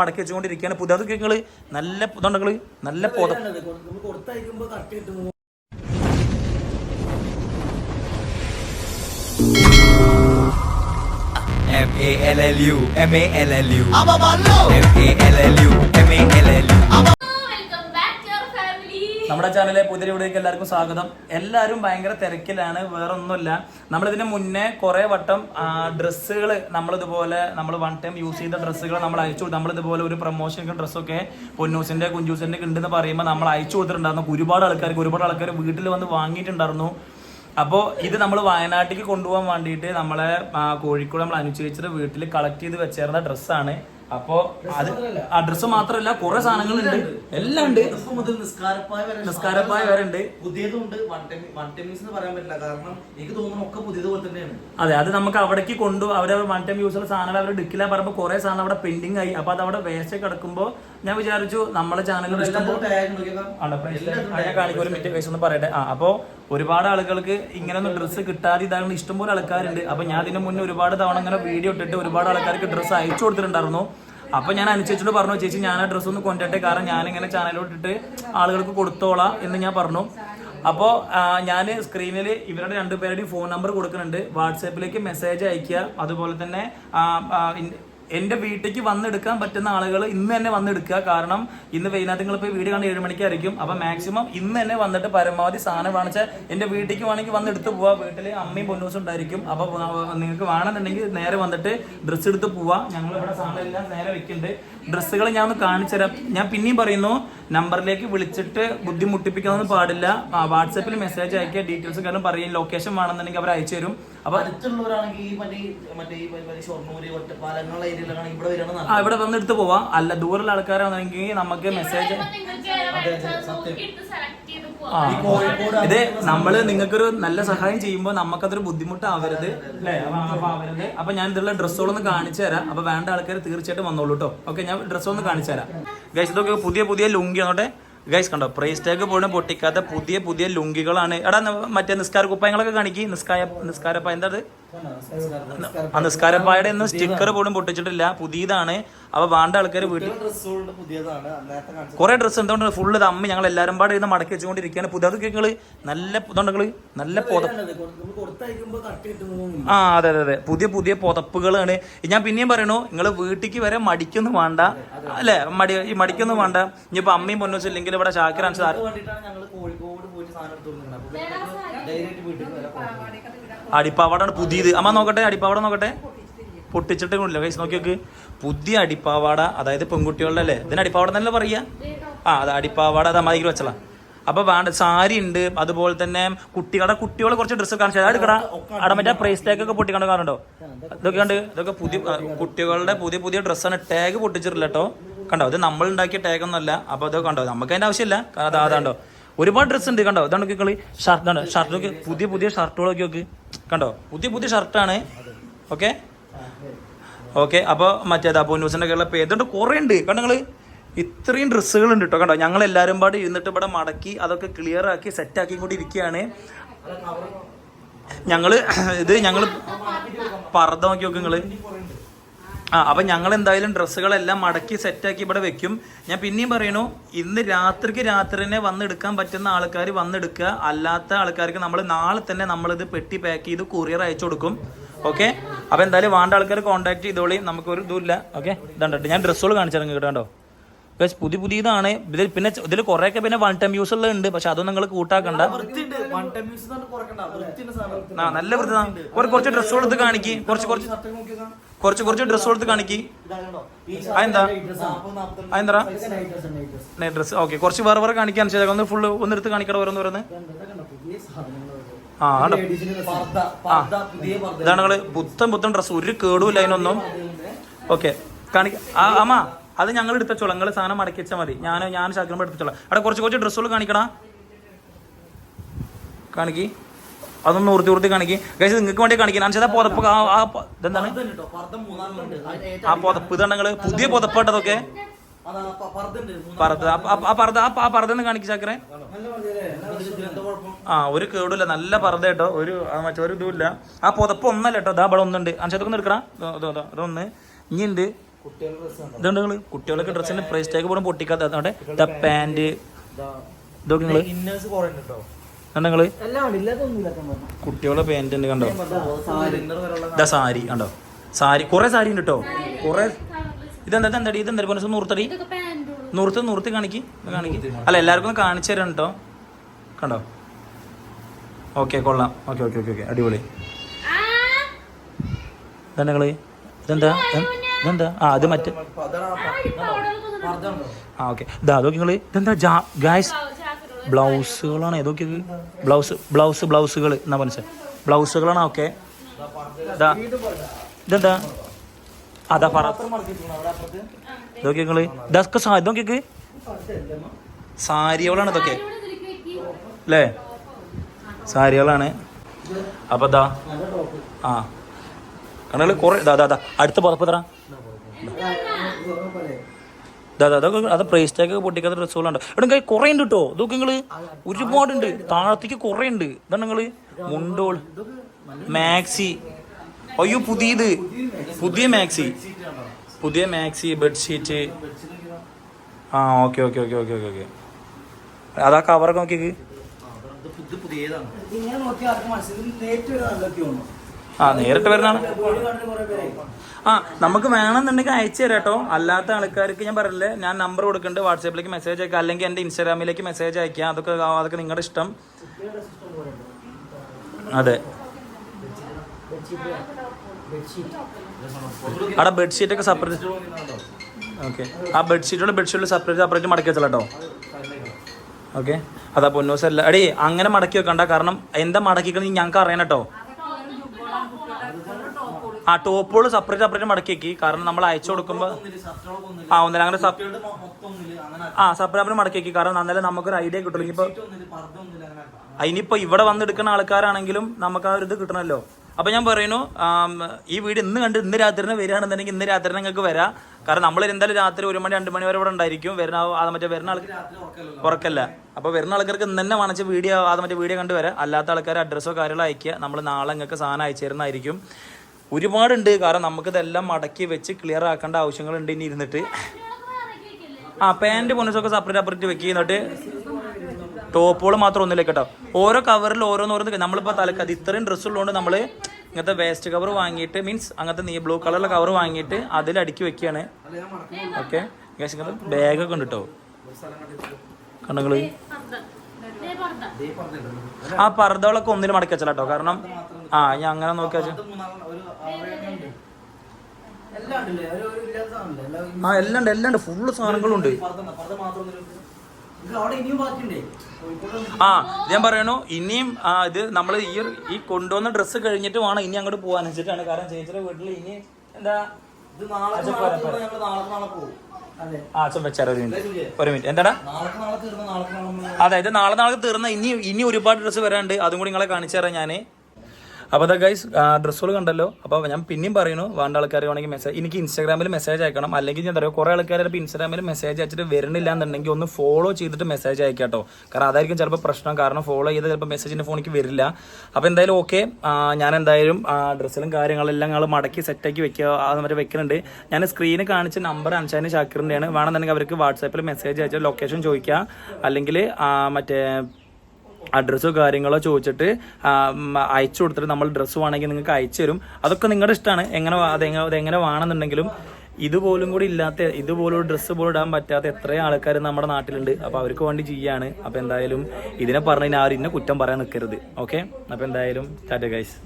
മടക്കി വെച്ചുകൊണ്ടിരിക്കുകയാണ്. പുതിയത് കേൾക്കുകൾ നല്ല ഇതുണ്ടെങ്കിൽ നല്ല പൊത M A L L U M A L L U. M A L L U M A L L U welcome back to our family നമ്മുടെ ചാനലിലെ പുതിയ വീഡിയോക്ക് എല്ലാവർക്കും സ്വാഗതം. എല്ലാവരും ഭയങ്കര തിരക്കിലാണ് വേറെ ഒന്നുമില്ല നമ്മളിതിന് മുന്നേ കുറെ വട്ടം ഡ്രസ്സുകൾ നമ്മളിതുപോലെ നമ്മൾ വൺ ടൈം യൂസ് ചെയ്ത ഡ്രസ്സുകൾ നമ്മൾ അയച്ചു നമ്മളിതുപോലെ ഒരു പ്രൊമോഷൻ ഡ്രസ്സൊക്കെ പൊന്നൂസിന്റെ കുഞ്ചൂസിന്റെ ഉണ്ടെന്ന് പറയുമ്പോൾ നമ്മൾ അയച്ചു കൊടുത്തിട്ടുണ്ടായിരുന്നു. ഒരുപാട് ആൾക്കാർക്ക് ഒരുപാട് ആൾക്കാർ വീട്ടിൽ വന്ന് വാങ്ങിയിട്ടുണ്ടായിരുന്നു. അപ്പോൾ ഇത് നമ്മൾ വയനാട്ടിലേക്ക് കൊണ്ടുപോകാൻ വേണ്ടിയിട്ട് നമ്മളെ കോഴിക്കോട് നമ്മൾ അനുചരിച്ചിട്ട് വീട്ടിൽ കളക്ട് ചെയ്ത് വെച്ചേർന്ന ഡ്രസ്സാണ് അപ്പോൾ അത് ആ ഡ്രസ്സ് മാത്രമല്ല കുറെ സാധനങ്ങളുണ്ട്. എല്ലാം ഉണ്ട്. മുതൽ നിസ്കാരപ്പായ വരെ നിസ്കാരപ്പായ വരെ ഉണ്ട് പുതിയതും ഉണ്ട് വൺ ടൈം എന്ന് പറയാൻ പറ്റില്ല. കാരണം എനിക്ക് തോന്നുന്നു ഒക്കെ പുതിയത് പോലെ തന്നെയാണ്. അതെ അത് നമുക്ക് അവിടേക്ക് കൊണ്ടു അവരെ വൺ ടൈം യൂസുള്ള സാധനങ്ങൾ അവർ ഡിക്കില്ല പറയുമ്പോൾ കുറെ സാധനം അവിടെ പെൻഡിങ് ആയി. അപ്പൊ അത് അവിടെ വേസ്റ്റ് കിടക്കുമ്പോൾ ഞാൻ വിചാരിച്ചു നമ്മളെ ചാനലിൽ ഇഷ്ടംപോലെ ഞാൻ കാണിക്കും ഒരു മിനിറ്റ് കേസ് ഒന്ന് പറയട്ടെ. ആ അപ്പോൾ ഒരുപാട് ആളുകൾക്ക് ഇങ്ങനെ ഒന്നും ഡ്രസ്സ് കിട്ടാതെ ഇതാകുന്ന ഇഷ്ടംപോലെ ആൾക്കാരുണ്ട്. അപ്പൊ ഞാൻ ഇതിന് മുന്നേ ഒരുപാട് തവണ ഇങ്ങനെ വീഡിയോ ഇട്ടിട്ട് ഒരുപാട് ആൾക്കാർക്ക് ഡ്രസ്സ് അയച്ചു കൊടുത്തിട്ടുണ്ടായിരുന്നു. അപ്പൊ ഞാൻ അനുസരിച്ചിട്ട് പറഞ്ഞു ചേച്ചി ഞാൻ ആ ഡ്രസ്സ് ഒന്ന് കൊണ്ടിട്ടെ കാരണം ഞാൻ ഇങ്ങനെ ചാനലോട്ടിട്ട് ആളുകൾക്ക് കൊടുത്തോളാം എന്ന് ഞാൻ പറഞ്ഞു. അപ്പോൾ ഞാൻ സ്ക്രീനിൽ ഇവരുടെ രണ്ടുപേരുടെയും ഫോൺ നമ്പർ കൊടുക്കുന്നുണ്ട്. വാട്സാപ്പിലേക്ക് മെസ്സേജ് അയക്കുക അതുപോലെ തന്നെ എന്റെ വീട്ടിലേക്ക് വന്നെടുക്കാൻ പറ്റുന്ന ആളുകൾ ഇന്ന് തന്നെ വന്നെടുക്കുക. കാരണം ഇന്ന് വൈകുന്നേരം നിങ്ങൾ ഇപ്പോൾ വീട് കാണുന്ന ഏഴ് മണിക്കായിരിക്കും. അപ്പൊ മാക്സിമം ഇന്ന് തന്നെ വന്നിട്ട് പരമാവധി സാധനം വാങ്ങിച്ചാൽ എന്റെ വീട്ടിലേക്ക് വേണമെങ്കിൽ വന്നെടുത്ത് പോവാ. വീട്ടിൽ അമ്മയും പൊന്നൂസും ഉണ്ടായിരിക്കും. അപ്പൊ നിങ്ങൾക്ക് വേണമെന്നുണ്ടെങ്കിൽ നേരെ വന്നിട്ട് ഡ്രസ്സ് എടുത്ത് പോവാ. ഞങ്ങൾ ഇവിടെ സാധനം എല്ലാം നേരെ വെക്കുന്നുണ്ട്. ഡ്രസ്സുകൾ ഞാൻ ഒന്ന് കാണിച്ചു തരാം. ഞാൻ പിന്നെയും പറയുന്നു നമ്പറിലേക്ക് വിളിച്ചിട്ട് ബുദ്ധിമുട്ടിപ്പിക്കാനൊന്നും പാടില്ല. വാട്സാപ്പിൽ മെസ്സേജ് അയക്കുക. ഡീറ്റെയിൽസ് കാരണം പറയും ലൊക്കേഷൻ വേണമെന്നുണ്ടെങ്കിൽ അവർ അയച്ചു തരും. അപ്പൊ അടുത്തുള്ളവരാണെങ്കിൽ ഈ മറ്റേ ഈ- മറ്റേ ഈ മറ്റേ ഷൊർണൂര് ഒറ്റപ്പാലം അങ്ങനെയുള്ള ഏരിയയിലാണ് ഇവിടെ വന്നെടുത്ത് ആ ഇവിടെ വന്ന് എടുത്ത് പോവാം. അല്ല ദൂരെയുള്ള ആൾക്കാരാണെങ്കിൽ നമുക്ക് മെസ്സേജ് ആ. ഇത് നമ്മൾ നിങ്ങൾക്കൊരു നല്ല സഹായം ചെയ്യുമ്പോൾ നമുക്കതൊരു ബുദ്ധിമുട്ടാവരുത്. അല്ലേ? അവരുത്. അപ്പൊ ഞാൻ ഇതിലുള്ള ഡ്രസ്സുകളൊന്ന് കാണിച്ചു തരാം. അപ്പൊ വേണ്ട ആൾക്കാർ തീർച്ചയായിട്ടും വന്നോളൂ കേട്ടോ ഓക്കെ ഞാൻ ഡ്രസ്സൊന്ന് കാണിച്ചു തരാം. ഗൈസ് ഇതൊക്കെ പുതിയ പുതിയ ലുങ്കി ആണോട്ടെ? ഗൈസ് കണ്ടോ? പ്രൈസ് ടാഗ് പോലും പൊട്ടിക്കാത്ത പുതിയ പുതിയ ലുങ്കികളാണ്. എടാ മറ്റേ നിസ്കാര കുപ്പായങ്ങളൊക്കെ കാണിക്കി. നിസ്കാര നിസ്കാരപ്പ എന്താ നിസ്കാരപ്പായുടെ ഒന്നും സ്റ്റിക്കർ പോലും പൊട്ടിച്ചിട്ടില്ല. പുതിയതാണ്. അപ്പൊ വേണ്ട ആൾക്കാർ വീട്ടിൽ കുറെ ഡ്രസ്സ് എന്തുകൊണ്ട് ഫുള്ള് ഇത് അമ്മ ഞങ്ങൾ എല്ലാരും പാടെ ഇരുന്ന് മടക്കി വെച്ചുകൊണ്ടിരിക്കുകയാണ്. പുതിയത് കേൾക്കുകൾ നല്ല ഇതുണ്ടെങ്കിൽ നല്ല പുതപ്പ് ആ അതെ അതെ അതെ. പുതിയ പുതിയ പുതപ്പുകളാണ്. ഞാൻ പിന്നെയും പറയണു നിങ്ങൾ വീട്ടിക്ക് വരെ മടിക്കൊന്നും വേണ്ട. അല്ലെ? മടി ഈ മടിക്കൊന്നും വേണ്ട. ഇനിയിപ്പോ അമ്മയും പൊന്നൂസ് ഇല്ലെങ്കിൽ ഇവിടെ ഷാക്കിർ സാർ അത് വേണ്ടിയിട്ടാണ് ഞങ്ങൾ കോഴിക്കോട് പോയിട്ട് സാധനം എടുത്തു കൊടുക്കുന്നത്. അപ്പൊ ധൈര്യമായിട്ട് വീട്ടിൽ വരാം അടിപ്പാവാടാണ് പുതിയത്. അമ്മ നോക്കട്ടെ അടിപ്പാവാട നോക്കട്ടെ. പൊട്ടിച്ചിട്ട് കൊണ്ടില്ല കൈസ് നോക്കി പുതിയ അടിപ്പാവാട അതായത് പെൺകുട്ടികളുടെ അല്ലേ? ഇതിന് അടിപ്പാവാട എന്നല്ലേ പറയുക ആ അത് അടിപ്പാവാട അത് അമ്മാതിരി വെച്ചാ അപ്പൊ വേണ്ട സാരി ഉണ്ട് അതുപോലെ തന്നെ കുട്ടികളുടെ കുട്ടികളെ കുറച്ച് ഡ്രസ്സ് കാണിച്ചു അതായത് എടുക്കടാ അവിടെ മറ്റേ പ്രൈസ് ടാഗ് ഒക്കെ പൊട്ടിക്കണ്ട കാണുണ്ടോ ഇതൊക്കെ ഉണ്ട് ഇതൊക്കെ പുതിയ കുട്ടികളുടെ പുതിയ പുതിയ ഡ്രസ്സാണ് ടാഗ് പൊട്ടിച്ചിട്ടില്ല കേട്ടോ. കണ്ടോ ഇത് നമ്മൾ ഉണ്ടാക്കിയ ടാഗ് ഒന്നല്ല അപ്പൊ അതൊക്കെ കണ്ടോ നമുക്ക് അതിന്റെ ആവശ്യമില്ല. കാരണം അതാണ്ടോ ഒരുപാട് ഡ്രസ്സ് ഉണ്ട് കണ്ടോ ഇതാണ് കളി ഷർട്ട് ആണ് ഷർട്ടൊക്കെ പുതിയ പുതിയ ഷർട്ടുകളൊക്കെ നോക്ക്. കണ്ടോ? പുതിയ പുതിയ ഷർട്ടാണ് ഓക്കെ ഓക്കെ അപ്പോൾ മറ്റേതാ പൊന്നൂസിന്റെ കേരള പേരുണ്ട് കുറേ ഉണ്ട്. കണ്ടോ നിങ്ങൾ? ഇത്രയും ഡ്രസ്സുകൾ ഉണ്ട് കേട്ടോ കണ്ടോ? ഞങ്ങൾ എല്ലാവരും പാടി ഇരുന്നിട്ട് ഇവിടെ മടക്കി അതൊക്കെ ക്ലിയർ ആക്കി സെറ്റ് ആക്കി കൂടി ഇരിക്കുകയാണ്. ഞങ്ങൾ ഇത് ഞങ്ങൾ പർദ്ദ നോക്കി നോക്ക് നിങ്ങൾ. ആ അപ്പം ഞങ്ങൾ എന്തായാലും ഡ്രസ്സുകളെല്ലാം മടക്കി സെറ്റാക്കി ഇവിടെ വെക്കും. ഞാൻ പിന്നെയും പറയണു ഇന്ന് രാത്രിക്ക് രാത്രി തന്നെ വന്നെടുക്കാൻ പറ്റുന്ന ആൾക്കാർ വന്നെടുക്കുക. അല്ലാത്ത ആൾക്കാർക്ക് നമ്മൾ നാളെ തന്നെ നമ്മളിത് പെട്ടി പാക്ക് ചെയ്ത് കൊറിയർ അയച്ചു കൊടുക്കും. ഓക്കെ അപ്പം എന്തായാലും വേണ്ട ആൾക്കാർ കോൺടാക്ട് ചെയ്തോളി. നമുക്കൊരു ഇതുമില്ല ഓക്കെ ഇതുണ്ടോ ഞാൻ ഡ്രസ്സുകൾ കാണിച്ചിറങ്ങി കേട്ടോ Guys, പുതിയ പുതിയതാണ്. ഇതിൽ പിന്നെ ഇതിൽ കുറേയൊക്കെ പിന്നെ വൺ ടൈം യൂസ് ഉള്ളത് ഉണ്ട് പക്ഷെ അതൊന്നും നിങ്ങൾ കൂട്ടാക്കണ്ട. നല്ല വൃത്തി കുറച്ച് ഡ്രസ്സ് കൊടുത്ത് കാണിക്ക്. കുറച്ച് കുറച്ച് കുറച്ച് കുറച്ച് ഡ്രസ്സ് കൊടുത്ത് കാണിക്ക്. അതെന്താ? അതെന്താ. ഡ്രസ്സ് ഓക്കെ കുറച്ച് വേറെ വേറെ കാണിക്കാൻ ചെയ്തേക്കാം ഒന്ന് ഫുള്ള് ഒന്ന് എടുത്ത് കാണിക്കട ഓരോന്ന് സാധനങ്ങളാണ്. ആ. ഇതാണ് നിങ്ങൾ പുത്തൻ പുത്തൻ ഡ്രസ്സ് ഒരു കേടുമില്ല അതിനൊന്നും. ഓക്കെ കാണിക്ക ആ അമ്മ. അത് ഞങ്ങൾ എടുത്തോളാം നിങ്ങൾ സാധനം മടക്കി വെച്ചാൽ മതി. ഞാൻ ഞാൻ ശകലം എടുത്തോളാം അവിടെ കുറച്ച് കുറച്ച് ഡ്രസ്സുകൾ കാണിക്കടാ. കാണിക്കി. അതൊന്ന് ഉറുത്തി ഉറുത്തി കാണിക്കി. കഴിച്ച് നിങ്ങൾക്ക് വേണ്ടി കാണിക്കി ഞാൻ ചെയ്താൽ പുതപ്പ്. ആ ഇതെന്താണ്? ഉണ്ട് ഉണ്ട്. ആ പുതപ്പ്. ഇതാണ് നിങ്ങൾ പുതിയ പുതപ്പ് കേട്ടതൊക്കെ പർദ്ദ ഉണ്ട്, ആ- പർദ്ദ. ആ- ആ പർദ്ദ ഒന്ന് കാണിക്ക് ചാക്കറെ ആ ഒരു കേടില്ല നല്ല പർദ്ദ കേട്ടോ. ഒരു മറ്റൊരു മറ്റേ ഒരു ഇതുമില്ല. ആ പുതപ്പ് ഒന്നല്ല കേട്ടോ. ഇതാ ഇവിടെ ഒന്നുണ്ട്. അഞ്ചതൊക്കെ എടുക്കണം ഇതൊന്ന്. ഇനി ഇതുണ്ട് നിങ്ങൾ? കുട്ടികളൊക്കെ ഡ്രസ്സിന് പ്രൈസ് ടാഗ് പോലും പൊട്ടിക്കാത്ത അവിടെ പാന്റ് ഇതൊക്കെ കുറെ കണ്ടോ. കുട്ടികളുടെ പാന്റ് ഉണ്ട് കണ്ടോ? ഇതാ സാരി. കണ്ടോ? സാരി കുറെ സാരി ഉണ്ട് കേട്ടോ കുറെ ഇതെന്താ ഇതെന്താടി ഇതെന്താ പോലെ നൂർത്തടി. ഇതൊക്കെ പാന്റുള്ളൂ നൂർത്ത് നൂർത്ത് കാണിക്ക്. കാണിക്ക്. അല്ല എല്ലാവർക്കും കാണിച്ചു തരാം കേട്ടോ കണ്ടോ? ഓക്കെ കൊള്ളാം. Okay okay okay okay. അടിപൊളി. ആ? ഇതെന്താ നിങ്ങൾ? ഇതെന്താ? ഇതെന്താ? ആ അത് മറ്റേ ആ ഓക്കെ. ഇതാ അതൊക്കെ നിങ്ങൾ ഇതെന്താ ജാ ഗായ്സ് ബ്ലൗസുകളാണ്. ഏതൊക്കെ ബ്ലൗസ് ബ്ലൗസ് ബ്ലൗസുകൾ എന്നാ മനസ്സിലായി. ബ്ലൗസുകളാണ് ഓക്കെ. ഇതാ. ഇതെന്താ? അതാ പറ. ഇതൊക്കെ നിങ്ങൾ ഇതൊക്കെ ഇതൊക്കെ സാരികളാണ് ഇതൊക്കെ. അല്ലേ സാരികളാണ്. അപ്പൊ ഇതാ. ആ. കണ്ണുകൾ കുറേ ഇതാ ഇതാ അടുത്ത പുറപ്പ് തരാം. അതൊക്കെ അത് പ്രൈസ് ടാഗ് പൊട്ടിക്കാത്ത ഡ്രസ്സുകളുണ്ട് കൈ കുറേ ഉണ്ട് കേട്ടോ ഇതൊക്കെ നിങ്ങൾ ഒരുപാടുണ്ട്. താഴത്തേക്ക് കുറേ ഉണ്ട്. ഇതാണ് നിങ്ങൾ മുണ്ടോൾ. മാക്സി. അയ്യോ പുതിയത്. പുതിയ മാക്സി. പുതിയ മാക്സി ബെഡ്ഷീറ്റ്. ആ okay okay okay okay okay okay. അതാ കവറൊക്കെ നോക്കിയത് ആ നേരിട്ട് വരുന്നതാണ്. ആ നമുക്ക് വേണമെന്നുണ്ടെങ്കിൽ അയച്ചു തരാം കേട്ടോ അല്ലാത്ത ആൾക്കാർക്ക് ഞാൻ പറയില്ലേ ഞാൻ നമ്പർ കൊടുക്കുന്നുണ്ട് വാട്സാപ്പിലേക്ക് മെസ്സേജ് അയക്കാം അല്ലെങ്കിൽ എന്റെ ഇൻസ്റ്റാഗ്രാമിലേക്ക് മെസ്സേജ് അയക്കാം. അതൊക്കെ അതൊക്കെ നിങ്ങളുടെ ഇഷ്ടം. അതെ. അവിടെ ബെഡ്ഷീറ്റ് ഒക്കെ സെപ്പറേറ്റ് ഓക്കെ ആ ബെഡ്ഷീറ്റുള്ള ബെഡ്ഷീറ്റിൽ സെപ്പറേറ്റ് സെപ്പറേറ്റ് മടക്കി വെച്ചാൽ കേട്ടോ ഓക്കെ അതാ പൊന്നൂസ് അല്ല അടി അങ്ങനെ മടക്കി വെക്കണ്ട. കാരണം എന്താ മടക്കിക്കണെന്ന് ഞങ്ങൾക്ക് അറിയണം കേട്ടോ ആ ടോപ്പുകൾ സെപ്പറേറ്റ് സെപ്പറേറ്റ് മടക്കി വെക്കി. കാരണം നമ്മൾ അയച്ചു കൊടുക്കുമ്പോൾ ആ ഒന്നല്ല അങ്ങനെ ആ സെപ്പറേറ്റ് മടക്കി വെക്കി. കാരണം എന്നാലേ നമുക്കൊരു ഐഡിയ കിട്ടുള്ളൂ ഇപ്പൊ അതിനിപ്പോ ഇവിടെ വന്നെടുക്കുന്ന ആൾക്കാരാണെങ്കിലും നമുക്ക് ആ ഒരു ഇത് കിട്ടണമല്ലോ അപ്പൊ ഞാൻ പറയുന്നു ഈ വീട് ഇന്ന് കണ്ട് ഇന്ന് രാത്രി തന്നെ വരികയാണെന്നുണ്ടെങ്കിൽ ഇന്ന് രാത്രി നിങ്ങൾക്ക് വരാം. കാരണം നമ്മൾ എന്തായാലും രാത്രി ഒരു മണി രണ്ട് മണി വരെ ഇവിടെ ഉണ്ടായിരിക്കും. വരുന്ന അത് മറ്റേ വരുന്ന ആൾക്ക് രാത്രി ഉറക്കല്ലോ അപ്പോൾ വരുന്ന ആൾക്കാർക്ക് ഇന്ന് തന്നെ വാങ്ങിച്ച വീഡിയോ അത് മറ്റേ വീഡിയോ കണ്ടുവരാം അല്ലാത്ത ആൾക്കാർ അഡ്രസ്സോ കാര്യങ്ങളോ അയക്കുക നമ്മൾ നാളെ നിങ്ങൾക്ക് സാധനം അയച്ചു തരുന്നതായിരിക്കും. ഒരുപാടുണ്ട്. കാരണം നമുക്ക് ഇതെല്ലാം മടക്കി വെച്ച് ക്ലിയർ ആക്കേണ്ട ആവശ്യങ്ങളുണ്ട് ഇനി ഇരുന്നിട്ട്. ആ പാന്റ് പൊന്നസൊക്കെ സെപ്പറേറ്റ് സെപ്പറേറ്റ് വെക്കുക എന്നിട്ട് ടോപ്പുകൾ മാത്രം ഒന്നിലേക്ക് കേട്ടോ ഓരോ കവറിൽ ഓരോന്നോരോന്ന് നമ്മളിപ്പോൾ തലക്കത് ഇത്രയും ഡ്രസ്സ് ഉള്ളതുകൊണ്ട് നമ്മൾ ഇങ്ങനത്തെ വേസ്റ്റ് കവർ വാങ്ങിയിട്ട് മീൻസ് അങ്ങനത്തെ നീ ബ്ലൂ കളറിലെ കവർ വാങ്ങിയിട്ട് അതിൽ അടുക്കി വെക്കുകയാണ് ഓക്കെ ബാഗൊക്കെ ഉണ്ട് കേട്ടോ കണ്ണുകൾ ആ പർദ്ദകളൊക്കെ ഒന്നിൽ മടക്കി വെച്ചാലോ കാരണം ആ ഞാൻ അങ്ങനെ നോക്കിയാ ആ എല്ലാം ഉണ്ട് എല്ലാം ഉണ്ട്. ഫുള്ള് സാധനങ്ങളുണ്ട്. ആ ഞാൻ പറയണു. ഇനിയും ഇത് നമ്മൾ ഈ ഈ കൊണ്ടുവന്ന ഡ്രസ്സ് കഴിഞ്ഞിട്ട് വേണം ഇനി അങ്ങോട്ട് പോകാൻ വെച്ചിട്ടാണ് കാരണം ചേച്ചിയുടെ വീട്ടിൽ ഇനി എന്താ ആ ചും വെച്ചാൽ ഒരു മിനിറ്റ്. ഒരു മിനിറ്റ്. എന്താടാ? അതായത് നാളെ നാളെ തീർന്ന ഇനി ഇനി ഒരുപാട് ഡ്രസ്സ് വരാണ്ട് അതും കൂടി നിങ്ങളെ കാണിച്ചു തരാം ഞാൻ അപ്പോൾ അതാ ഗൈസ് ഡ്രസ്സുകൾ കണ്ടല്ലോ. അപ്പോൾ ഞാൻ പിന്നെയും പറയുന്നു വേണ്ട ആൾക്കാർ വേണമെങ്കിൽ മെസ്സേജ് എനിക്ക് ഇൻസ്റ്റാഗ്രാമിൽ മെസ്സേജ് അയക്കണം. അല്ലെങ്കിൽ ഞാൻ പറയുക കുറേ ആൾക്കാർ ഇപ്പോൾ ഇൻസ്റ്റാഗ്രാമിൽ മെസ്സേജ് അയച്ചിട്ട് വരുന്നില്ല എന്നുണ്ടെങ്കിൽ ഒന്ന് ഫോളോ ചെയ്തിട്ട് മെസ്സേജ് അയക്കാട്ടോ കേട്ടോ. കാരണം അതായിരിക്കും ചിലപ്പോൾ പ്രശ്നം. കാരണം ഫോളോ ചെയ്ത് ചിലപ്പോൾ മെസ്സേജിന്റെ ഫോണിക്ക് വരില്ല. അപ്പോൾ എന്തായാലും ഓക്കെ ഞാൻ എന്തായാലും ഡ്രസ്സിലും കാര്യങ്ങളെല്ലാം ഞങ്ങൾ മടക്കി സെറ്റാക്കി വെക്കുക അത് മറ്റേ വെക്കുന്നുണ്ട് ഞാൻ സ്ക്രീനിൽ കാണിച്ച നമ്പർ അൻഷാന് ഷാക്കിറിന്റെയാണ് വേണമെന്നുണ്ടെങ്കിൽ അവർക്ക് വാട്സാപ്പിൽ മെസ്സേജ് അയച്ചാൽ ലൊക്കേഷൻ ചോദിക്കുക അല്ലെങ്കിൽ മറ്റേ അഡ്രസ്സോ കാര്യങ്ങളോ ചോദിച്ചിട്ട് അയച്ചു കൊടുത്തിട്ട് നമ്മൾ ഡ്രസ്സ് വേണമെങ്കിൽ നിങ്ങൾക്ക് അയച്ചു തരും. അതൊക്കെ നിങ്ങളുടെ ഇഷ്ടമാണ്. എങ്ങനെ അതെങ്ങനെ അതെങ്ങനെ വേണമെന്നുണ്ടെങ്കിലും ഇതുപോലും കൂടി ഇല്ലാത്ത ഇതുപോലൊരു ഡ്രസ്സ് പോലും ഇടാൻ പറ്റാത്ത എത്രയും ആൾക്കാർ നമ്മുടെ നാട്ടിലുണ്ട്. അപ്പോൾ അവർക്ക് വേണ്ടി ചെയ്യാണ്. അപ്പോൾ എന്തായാലും ഇതിനെ പറഞ്ഞു കഴിഞ്ഞാൽ ആരും ഇന്നെ കുറ്റം പറയാൻ നിൽക്കരുത് ഓക്കെ അപ്പോൾ എന്തായാലും ടാറ്റ ഗൈസ്